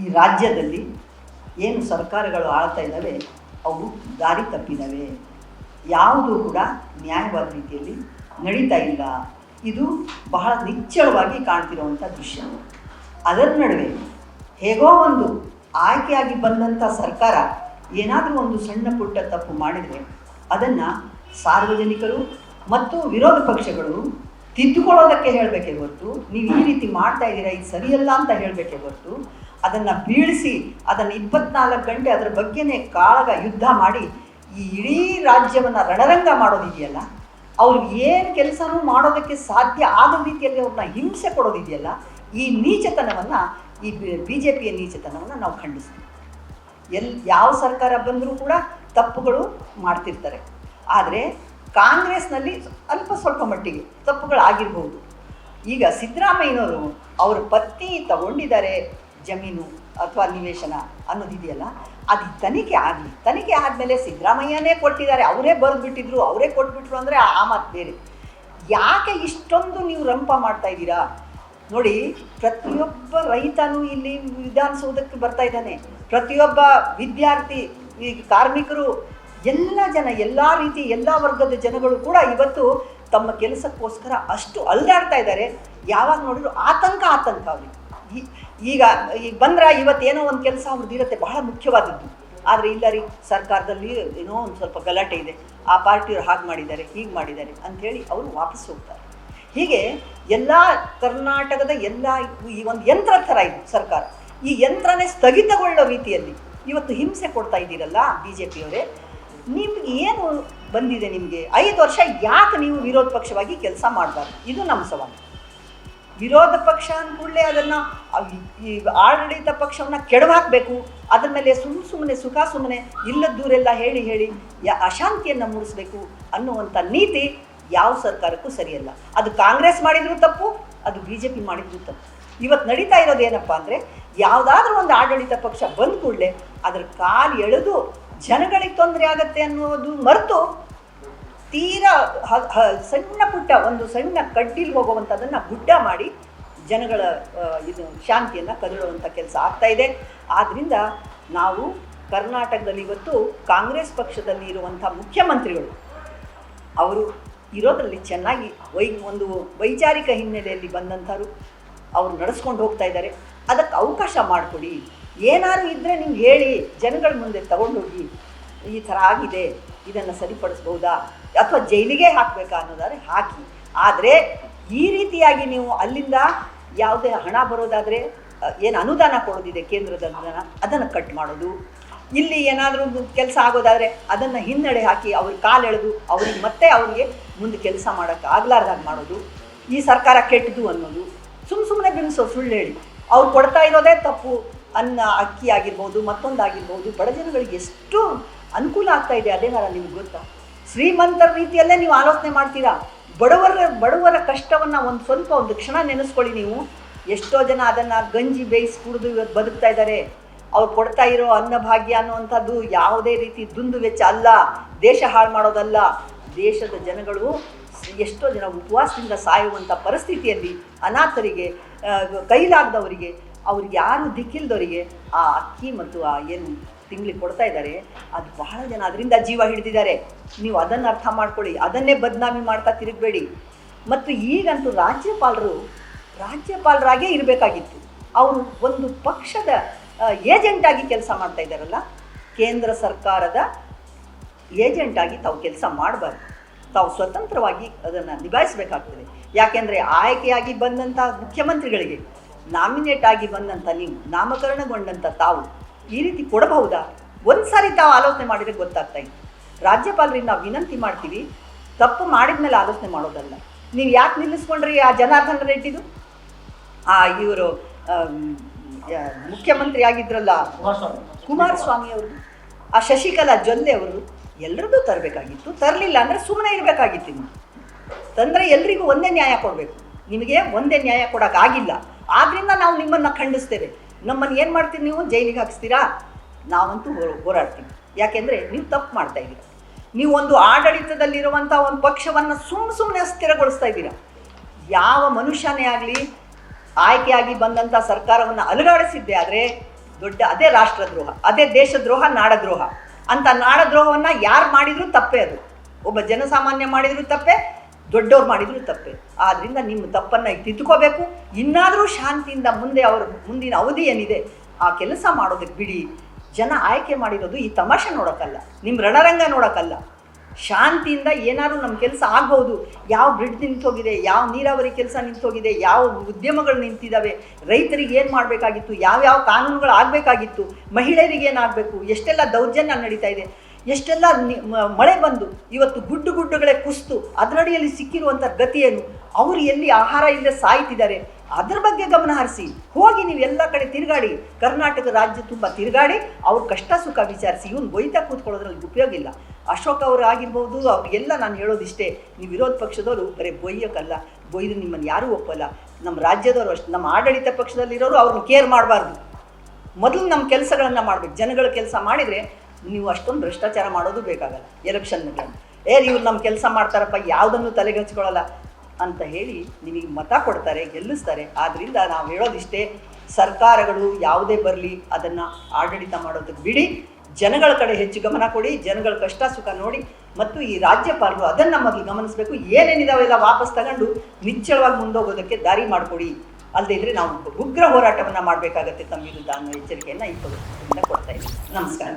ಈ ರಾಜ್ಯದಲ್ಲಿ ಏನು ಸರ್ಕಾರಗಳು ಆಳ್ತಾ ಇದ್ದಾವೆ, ಅವು ದಾರಿ ತಪ್ಪಿದ್ದಾವೆ. ಯಾವುದೂ ಕೂಡ ನ್ಯಾಯವಾದ ರೀತಿಯಲ್ಲಿ ನಡೀತಾ ಇಲ್ಲ. ಇದು ಬಹಳ ನಿಚ್ಚಳವಾಗಿ ಕಾಣ್ತಿರುವಂಥ ದೃಶ್ಯ. ಅದರ ನಡುವೆ ಹೇಗೋ ಒಂದು ಆಯ್ಕೆಯಾಗಿ ಬಂದಂಥ ಸರ್ಕಾರ ಏನಾದರೂ ಒಂದು ಸಣ್ಣ ಪುಟ್ಟ ತಪ್ಪು ಮಾಡಿದರೆ ಅದನ್ನು ಸಾರ್ವಜನಿಕರು ಮತ್ತು ವಿರೋಧ ಪಕ್ಷಗಳು ತಿದ್ದುಕೊಳ್ಳೋದಕ್ಕೆ ಹೇಳಬೇಕೇ ಹೊರತು, ನೀವು ಈ ರೀತಿ ಮಾಡ್ತಾ ಇದ್ದೀರಾ, ಇದು ಸರಿಯಲ್ಲ ಅಂತ ಹೇಳಬೇಕೇ ಹೊರತು ಅದನ್ನು ಬೀಳಿಸಿ ಅದನ್ನು ಇಪ್ಪತ್ನಾಲ್ಕು ಗಂಟೆ ಅದರ ಬಗ್ಗೆನೇ ಕಾಳಗ ಯುದ್ಧ ಮಾಡಿ ಈ ಇಡೀ ರಾಜ್ಯವನ್ನು ರಣರಂಗ ಮಾಡೋದಿದೆಯಲ್ಲ ಅವ್ರಿಗೆ ಏನು ಕೆಲಸನೂ ಮಾಡೋದಕ್ಕೆ ಸಾಧ್ಯ ಆಗದ ರೀತಿಯಲ್ಲಿ ಅವ್ರನ್ನ ಹಿಂಸೆ ಕೊಡೋದಿದೆಯಲ್ಲ, ಈ ನೀಚತನವನ್ನು, ಈ ಬಿ ಜೆ ಪಿಯ ನೀಚತನವನ್ನು ನಾವು ಖಂಡಿಸ್ತೀವಿ. ಎಲ್, ಯಾವ ಸರ್ಕಾರ ಬಂದರೂ ಕೂಡ ತಪ್ಪುಗಳು ಮಾಡ್ತಿರ್ತಾರೆ. ಆದರೆ ಕಾಂಗ್ರೆಸ್ನಲ್ಲಿ ಅಲ್ಪ ಸ್ವಲ್ಪ ಮಟ್ಟಿಗೆ ತಪ್ಪುಗಳಾಗಿರ್ಬೋದು ಈಗ ಸಿದ್ದರಾಮಯ್ಯನವರು ಅವ್ರ ಪತ್ನಿ ತಗೊಂಡಿದ್ದಾರೆ ಜಮೀನು ಅಥವಾ ನಿವೇಶನ ಅನ್ನೋದಿದೆಯಲ್ಲ ಅದು ತನಿಖೆ ಆಗಲಿ. ತನಿಖೆ ಆದಮೇಲೆ ಸಿದ್ದರಾಮಯ್ಯನೇ ಕೊಟ್ಟಿದ್ದಾರೆ. ಅವರೇ ಬರೆದ್ಬಿಟ್ಟಿದ್ರು, ಅವರೇ ಕೊಟ್ಬಿಟ್ರು ಅಂದರೆ ಆ ಮಾತು ಬೇರೆ. ಯಾಕೆ ಇಷ್ಟೊಂದು ನೀವು ರಂಪ ಮಾಡ್ತಾ ಇದ್ದೀರಾ? ನೋಡಿ, ಪ್ರತಿಯೊಬ್ಬ ರೈತನೂ ಇಲ್ಲಿ ವಿಧಾನಸೌಧಕ್ಕೆ ಬರ್ತಾ ಇದ್ದಾನೆ. ಪ್ರತಿಯೊಬ್ಬ ವಿದ್ಯಾರ್ಥಿ, ಈ ಕಾರ್ಮಿಕರು, ಎಲ್ಲ ಜನ, ಎಲ್ಲ ರೀತಿ, ಎಲ್ಲ ವರ್ಗದ ಜನಗಳು ಕೂಡ ಇವತ್ತು ತಮ್ಮ ಕೆಲಸಕ್ಕೋಸ್ಕರ ಅಷ್ಟು ಅಲ್ದಾಡ್ತಾ ಇದ್ದಾರೆ. ಯಾವಾಗ ನೋಡಿದ್ರು ಆತಂಕ ಆತಂಕ ಅವ್ರಿಗೆ. ಈಗ ಈಗ ಬಂದ್ರೆ ಇವತ್ತೇನೋ ಒಂದು ಕೆಲಸ ಅವ್ರದ್ದು ಇರುತ್ತೆ, ಬಹಳ ಮುಖ್ಯವಾದದ್ದು. ಆದರೆ ಇಲ್ಲ ರೀ, ಸರ್ಕಾರದಲ್ಲಿ ಏನೋ ಒಂದು ಸ್ವಲ್ಪ ಗಲಾಟೆ ಇದೆ. ಆ ಪಾರ್ಟಿಯವ್ರು ಹಾಗೆ ಮಾಡಿದ್ದಾರೆ, ಹೀಗೆ ಮಾಡಿದ್ದಾರೆ ಅಂಥೇಳಿ ಅವರು ವಾಪಸ್ ಹೋಗ್ತಾರೆ. ಹೀಗೆ ಎಲ್ಲ ಕರ್ನಾಟಕದ ಎಲ್ಲ ಈ ಒಂದು ಯಂತ್ರ ಥರ ಇದು ಸರ್ಕಾರ. ಈ ಯಂತ್ರನೇ ಸ್ಥಗಿತಗೊಳ್ಳೋ ರೀತಿಯಲ್ಲಿ ಇವತ್ತು ಹಿಂಸೆ ಕೊಡ್ತಾ ಇದ್ದೀರಲ್ಲ ಬಿ ಜೆ ಪಿಯವರೇ ನಿಮ್ಗೆ ಏನು ಬಂದಿದೆ ನಿಮಗೆ? ಐದು ವರ್ಷ ಯಾಕೆ ನೀವು ವಿರೋಧ ಪಕ್ಷವಾಗಿ ಕೆಲಸ ಮಾಡಬಾರ್ದು? ಇದು ನಮ್ಮ ಸವಾಲು. ವಿರೋಧ ಪಕ್ಷ ಅಂದ್ಕೂಡಲೇ ಅದನ್ನು ಈ ಆಡಳಿತ ಪಕ್ಷವನ್ನು ಕೆಡವಾಕಬೇಕು ಅದರ ಮೇಲೆ ಸುಮ್ಮ ಸುಮ್ಮನೆ ಸುಖ ಸುಮ್ಮನೆ ಇಲ್ಲದ್ದೂರೆಲ್ಲ ಹೇಳಿ ಹೇಳಿ ಯಾ, ಅಶಾಂತಿಯನ್ನು ಮೂಡಿಸಬೇಕು ಅನ್ನುವಂಥ ನೀತಿ ಯಾವ ಸರ್ಕಾರಕ್ಕೂ ಸರಿಯಲ್ಲ. ಅದು ಕಾಂಗ್ರೆಸ್ ಮಾಡಿದರೂ ತಪ್ಪು, ಅದು ಬಿ ಜೆ ಪಿ ಮಾಡಿದರೂ ತಪ್ಪು. ಇವತ್ತು ನಡೀತಾ ಇರೋದು ಏನಪ್ಪ ಅಂದರೆ, ಯಾವುದಾದ್ರೂ ಒಂದು ಆಡಳಿತ ಪಕ್ಷ ಬಂದ ಕೂಡಲೇ ಅದ್ರ ಕಾಲು ಎಳೆದು ಜನಗಳಿಗೆ ತೊಂದರೆ ಆಗತ್ತೆ ಅನ್ನೋದು ಮರೆತು ತೀರಾ ಸಣ್ಣ ಪುಟ್ಟ ಒಂದು ಸಣ್ಣ ಕಡ್ಡಿಲಿ ಹೋಗುವಂಥದ್ದನ್ನು ಗುಡ್ಡ ಮಾಡಿ ಜನಗಳ ಇದು ಶಾಂತಿಯನ್ನು ಕದಡುವಂಥ ಕೆಲಸ ಆಗ್ತಾ ಇದೆ. ಆದ್ದರಿಂದ ನಾವು ಕರ್ನಾಟಕದಲ್ಲಿ ಇವತ್ತು ಕಾಂಗ್ರೆಸ್ ಪಕ್ಷದಲ್ಲಿ ಇರುವಂಥ ಮುಖ್ಯಮಂತ್ರಿಗಳು, ಅವರು ಇರೋದರಲ್ಲಿ ಚೆನ್ನಾಗಿ ವೈ, ಒಂದು ವೈಚಾರಿಕ ಹಿನ್ನೆಲೆಯಲ್ಲಿ ಬಂದಂಥವ್ರು, ಅವರು ನಡೆಸ್ಕೊಂಡು ಹೋಗ್ತಾ ಇದ್ದಾರೆ. ಅದಕ್ಕೆ ಅವಕಾಶ ಮಾಡಿಕೊಡಿ. ಏನಾದರೂ ಇದ್ದರೆ ನಿಮ್ಗೆ ಹೇಳಿ, ಜನಗಳ ಮುಂದೆ ತಗೊಂಡೋಗಿ, ಈ ಥರ ಆಗಿದೆ, ಇದನ್ನು ಸರಿಪಡಿಸ್ಬೋದಾ? ಅಥವಾ ಜೈಲಿಗೆ ಹಾಕಬೇಕಾ ಅನ್ನೋದಾದ್ರೆ ಹಾಕಿ. ಆದರೆ ಈ ರೀತಿಯಾಗಿ ನೀವು ಅಲ್ಲಿಂದ ಯಾವುದೇ ಹಣ ಬರೋದಾದರೆ ಏನು ಅನುದಾನ ಕೊಡೋದಿದೆ ಕೇಂದ್ರದ ಅನುದಾನ, ಅದನ್ನು ಕಟ್ ಮಾಡೋದು. ಇಲ್ಲಿ ಏನಾದರೂ ಕೆಲಸ ಆಗೋದಾದರೆ ಅದನ್ನು ಹಿನ್ನಡೆ ಹಾಕಿ ಅವ್ರ ಕಾಲೆಳೆದು ಅವ್ರಿಗೆ ಮತ್ತೆ ಅವರಿಗೆ ಮುಂದೆ ಕೆಲಸ ಮಾಡೋಕ್ಕೆ ಆಗ್ಲಾರ್ದಾಗ ಮಾಡೋದು. ಈ ಸರ್ಕಾರ ಕೆಟ್ಟದು ಅನ್ನೋದು. ಸುಮ್ಮ ಸುಮ್ಮನೆ ಬಿಡಿಸೋ ಸುಳ್ಳು ಹೇಳಿ. ಅವ್ರು ಕೊಡ್ತಾ ಇರೋದೇ ತಪ್ಪು. ಅನ್ನ, ಅಕ್ಕಿ ಆಗಿರ್ಬೋದು ಮತ್ತೊಂದಾಗಿರ್ಬೋದು ಬಡ ಜನಗಳಿಗೆ ಎಷ್ಟು ಅನುಕೂಲ ಆಗ್ತಾ ಇದೆ. ಅದೇನಾರ ನಿಮ್ಗೆ ಗೊತ್ತಾ? ಶ್ರೀಮಂತರ ರೀತಿಯಲ್ಲೇ ನೀವು ಆಲೋಚನೆ ಮಾಡ್ತೀರಾ? ಬಡವರ ಬಡವರ ಕಷ್ಟವನ್ನು ಒಂದು ಸ್ವಲ್ಪ ಒಂದು ಕ್ಷಣ ನೆನೆಸ್ಕೊಳ್ಳಿ ನೀವು. ಎಷ್ಟೋ ಜನ ಅದನ್ನು ಗಂಜಿ ಬೇಯಿಸಿ ಕುಡಿದು ಇವತ್ತು ಬದುಕ್ತಾ ಇದ್ದಾರೆ ಅವ್ರು ಕೊಡ್ತಾ ಇರೋ ಅನ್ನಭಾಗ್ಯ ಅನ್ನುವಂಥದ್ದು ಯಾವುದೇ ರೀತಿ ದುಂದು ವೆಚ್ಚ ಅಲ್ಲ. ದೇಶ ಹಾಳು ಮಾಡೋದಲ್ಲ. ದೇಶದ ಜನಗಳು ಎಷ್ಟೋ ಜನ ಉಪವಾಸದಿಂದ ಸಾಯುವಂಥ ಪರಿಸ್ಥಿತಿಯಲ್ಲಿ ಅನಾಥರಿಗೆ ಕೈಲಾಗದವರಿಗೆ, ಅವ್ರಿಗೆ ಯಾರು ದಿಕ್ಕಿಲ್ದವರಿಗೆ ಆ ಅಕ್ಕಿ ಮತ್ತು ಆ ಏನು ತಿಂಗಳಿಗೆ ಕೊಡ್ತಾ ಇದ್ದಾರೆ, ಅದು ಬಹಳ ಜನ ಅದರಿಂದ ಜೀವ ಹಿಡಿದಿದ್ದಾರೆ. ನೀವು ಅದನ್ನು ಅರ್ಥ ಮಾಡ್ಕೊಳ್ಳಿ, ಅದನ್ನೇ ಬದನಾಮಿ ಮಾಡ್ತಾ ತಿರುಗಬೇಡಿ. ಮತ್ತು ಈಗಂತೂ ರಾಜ್ಯಪಾಲರು ರಾಜ್ಯಪಾಲರಾಗೇ ಇರಬೇಕಾಗಿತ್ತು. ಅವರು ಒಂದು ಪಕ್ಷದ ಏಜೆಂಟ್ ಆಗಿ ಕೆಲಸ ಮಾಡ್ತಾ ಇದ್ದಾರಲ್ಲ, ಕೇಂದ್ರ ಸರ್ಕಾರದ ಏಜೆಂಟ್ ಆಗಿ ತಾವು ಕೆಲಸ ಮಾಡಬಾರ್ದು. ತಾವು ಸ್ವತಂತ್ರವಾಗಿ ಅದನ್ನು ನಿಭಾಯಿಸಬೇಕಾಗ್ತದೆ. ಯಾಕೆಂದರೆ ಆಯ್ಕೆಯಾಗಿ ಬಂದಂಥ ಮುಖ್ಯಮಂತ್ರಿಗಳಿಗೆ, ನಾಮಿನೇಟ್ ಆಗಿ ಬಂದಂಥ ನೀವು ನಾಮಕರಣಗೊಂಡಂಥ ತಾವು ಈ ರೀತಿ ಕೊಡಬಹುದಾ? ಒಂದು ಸಾರಿ ತಾವು ಆಲೋಚನೆ ಮಾಡಿದರೆ ಗೊತ್ತಾಗ್ತಾ ಇತ್ತು ರಾಜ್ಯಪಾಲರಿಗೆ ನಾವು ವಿನಂತಿ ಮಾಡ್ತೀವಿ, ತಪ್ಪು ಮಾಡಿದ ಮೇಲೆ ಆಲೋಚನೆ ಮಾಡೋದಲ್ಲ. ನೀವು ಯಾಕೆ ನಿಲ್ಲಿಸ್ಕೊಂಡ್ರಿ ಆ ಜನಾರ್ದನ ರೆಡ್ಡಿದು? ಆ ಇವರು ಮುಖ್ಯಮಂತ್ರಿ ಆಗಿದ್ರಲ್ಲ, ಕುಮಾರಸ್ವಾಮಿ ಅವರು, ಆ ಶಶಿಕಲಾ ಜೊಲ್ಲೆ ಅವರು ಎಲ್ಲರದ್ದು ತರಬೇಕಾಗಿತ್ತು. ತರಲಿಲ್ಲ ಅಂದರೆ ಸುಮ್ಮನೆ ಇರಬೇಕಾಗಿತ್ತು ನೀವು ತಂದರೆ ಎಲ್ರಿಗೂ ಒಂದೇ ನ್ಯಾಯ ಕೊಡಬೇಕು. ನಿಮಗೆ ಒಂದೇ ನ್ಯಾಯ ಕೊಡೋಕ್ಕಾಗಿಲ್ಲ ಆದ್ದರಿಂದ ನಾವು ನಿಮ್ಮನ್ನು ಖಂಡಿಸ್ತೇವೆ. ನಮ್ಮನ್ನು ಏನು ಮಾಡ್ತೀರಿ ನೀವು? ಜೈಲಿಗೆ ಹಾಕಿಸ್ತೀರಾ? ನಾವಂತೂ ಹೋರಾಡ್ತೀವಿ. ಯಾಕೆಂದರೆ ನೀವು ತಪ್ಪು ಮಾಡ್ತಾ ಇದ್ದೀರಾ ನೀವು ಒಂದು ಆಡಳಿತದಲ್ಲಿರುವಂಥ ಒಂದು ಪಕ್ಷವನ್ನು ಸುಮ್ಮ ಸುಮ್ಮನೆ ಅಸ್ಥಿರಗೊಳಿಸ್ತಾ ಇದ್ದೀರಾ ಯಾವ ಮನುಷ್ಯನೇ ಆಗಲಿ, ಆಯ್ಕೆಯಾಗಿ ಬಂದಂಥ ಸರ್ಕಾರವನ್ನು ಅಲುಗಾಡಿಸಿದ್ದೆ ಆದರೆ ದೊಡ್ಡ, ಅದೇ ರಾಷ್ಟ್ರದ್ರೋಹ, ಅದೇ ದೇಶದ್ರೋಹ, ನಾಡದ್ರೋಹ. ಅಂತ ನಾಡದ್ರೋಹವನ್ನು ಯಾರು ಮಾಡಿದರೂ ತಪ್ಪೇ ಅದು. ಒಬ್ಬ ಜನಸಾಮಾನ್ಯ ಮಾಡಿದರೂ ತಪ್ಪೇ ದೊಡ್ಡವ್ರು ಮಾಡಿದ್ರು ತಪ್ಪೆ. ಆದ್ದರಿಂದ ನಿಮ್ಮ ತಪ್ಪನ್ನು ತಿದ್ದುಕೋಬೇಕು ಇನ್ನಾದರೂ ಶಾಂತಿಯಿಂದ ಮುಂದೆ ಅವರು ಮುಂದಿನ ಅವಧಿ ಏನಿದೆ, ಆ ಕೆಲಸ ಮಾಡೋದಕ್ಕೆ ಬಿಡಿ. ಜನ ಆಯ್ಕೆ ಮಾಡಿರೋದು ಈ ತಮಾಷೆ ನೋಡೋಕ್ಕಲ್ಲ ನಿಮ್ಮ ರಣರಂಗ ನೋಡೋಕ್ಕಲ್ಲ. ಶಾಂತಿಯಿಂದ ಏನಾದರೂ ನಮ್ಮ ಕೆಲಸ ಆಗ್ಬೋದು. ಯಾವ ಬ್ರಿಡ್ಜ್ ನಿಂತೋಗಿದೆ ಯಾವ ನೀರಾವರಿ ಕೆಲಸ ನಿಂತೋಗಿದೆ ಯಾವ ಉದ್ಯಮಗಳು ನಿಂತಿದ್ದಾವೆ ರೈತರಿಗೆ ಏನು ಮಾಡಬೇಕಾಗಿತ್ತು, ಯಾವ್ಯಾವ ಕಾನೂನುಗಳು ಆಗಬೇಕಾಗಿತ್ತು, ಮಹಿಳೆಯರಿಗೆ ಏನಾಗಬೇಕು ಎಷ್ಟೆಲ್ಲ ದೌರ್ಜನ್ಯ ನಡೀತಾ ಇದೆ. ಎಷ್ಟೆಲ್ಲ ಮಳೆ ಬಂದು, ಇವತ್ತು ಗುಡ್ಡು ಗುಡ್ಡುಗಳೇ ಕುಸ್ತು, ಅದರಡಿಯಲ್ಲಿ ಸಿಕ್ಕಿರುವಂಥ ಗತಿಯೇನು ಅವರು ಎಲ್ಲಿ ಆಹಾರ ಇಲ್ಲದೆ ಸಾಯ್ತಿದ್ದಾರೆ, ಅದ್ರ ಬಗ್ಗೆ ಗಮನ ಹರಿಸಿ. ಹೋಗಿ ನೀವು ಎಲ್ಲ ಕಡೆ ತಿರುಗಾಡಿ, ಕರ್ನಾಟಕ ರಾಜ್ಯ ತುಂಬ ತಿರುಗಾಡಿ, ಅವ್ರ ಕಷ್ಟ ಸುಖ ವಿಚಾರಿಸಿ, ಇವನು ಬೈತಾ ಕೂತ್ಕೊಳ್ಳೋದ್ರಲ್ಲಿ ಉಪಯೋಗ ಇಲ್ಲ. ಅಶೋಕ್ ಅವರು ಆಗಿರ್ಬೋದು ಅವ್ರಿಗೆಲ್ಲ ನಾನು ಹೇಳೋದಿಷ್ಟೇ, ನೀವು ವಿರೋಧ ಪಕ್ಷದವರು ಬರೀ ಬೊಯ್ಯೋಕ್ಕಲ್ಲ ಬೊಯ್ದು ನಿಮ್ಮನ್ನು ಯಾರೂ ಒಪ್ಪಲ್ಲ. ನಮ್ಮ ರಾಜ್ಯದವರು ಅಷ್ಟು, ನಮ್ಮ ಆಡಳಿತ ಪಕ್ಷದಲ್ಲಿರೋರು ಅವ್ರನ್ನ ಕೇರ್ ಮಾಡಬಾರ್ದು. ಮೊದಲು ನಮ್ಮ ಕೆಲಸಗಳನ್ನು ಮಾಡಬೇಕು, ಜನಗಳ ಕೆಲಸ ಮಾಡಿದರೆ ನೀವು ಅಷ್ಟೊಂದು ಭ್ರಷ್ಟಾಚಾರ ಮಾಡೋದು ಬೇಕಾಗಲ್ಲ ಎಲೆಕ್ಷನ್ನಲ್ಲಿ ಏ ಇವ್ರು ನಮ್ಮ ಕೆಲಸ ಮಾಡ್ತಾರಪ್ಪ, ಯಾವುದನ್ನು ತಲೆಗೆ ಹಚ್ಕೊಳ್ಳಲ್ಲ ಅಂತ ಹೇಳಿ ನಿಮಗೆ ಮತ ಕೊಡ್ತಾರೆ, ಗೆಲ್ಲಿಸ್ತಾರೆ. ಆದ್ದರಿಂದ ನಾವು ಹೇಳೋದಿಷ್ಟೇ ಸರ್ಕಾರಗಳು ಯಾವುದೇ ಬರಲಿ ಅದನ್ನು ಆಡಳಿತ ಮಾಡೋದಕ್ಕೆ ಬಿಡಿ, ಜನಗಳ ಕಡೆ ಹೆಚ್ಚು ಗಮನ ಕೊಡಿ, ಜನಗಳ ಕಷ್ಟ ಸುಖ ನೋಡಿ, ಮತ್ತು ಈ ರಾಜ್ಯಪಾಲರು ಅದನ್ನು ನಮಗೆ ಗಮನಿಸಬೇಕು. ಏನೇನಿದಾವೆಲ್ಲ ವಾಪಸ್ ತಗೊಂಡು ನಿಚ್ಚಳವಾಗಿ ಮುಂದೋಗೋದಕ್ಕೆ ದಾರಿ ಮಾಡಿಕೊಡಿ. ಅಲ್ಲದೆ ಇದ್ರೆ ನಾವು ಉಗ್ರ ಹೋರಾಟವನ್ನು ಮಾಡಬೇಕಾಗತ್ತೆ ತಮ್ಮ ವಿರುದ್ಧ ಅನ್ನೋ ಎಚ್ಚರಿಕೆಯನ್ನು ಈ ಕೊಡ್ತಾ ಇದ್ದೀನಿ ನಮಸ್ಕಾರ.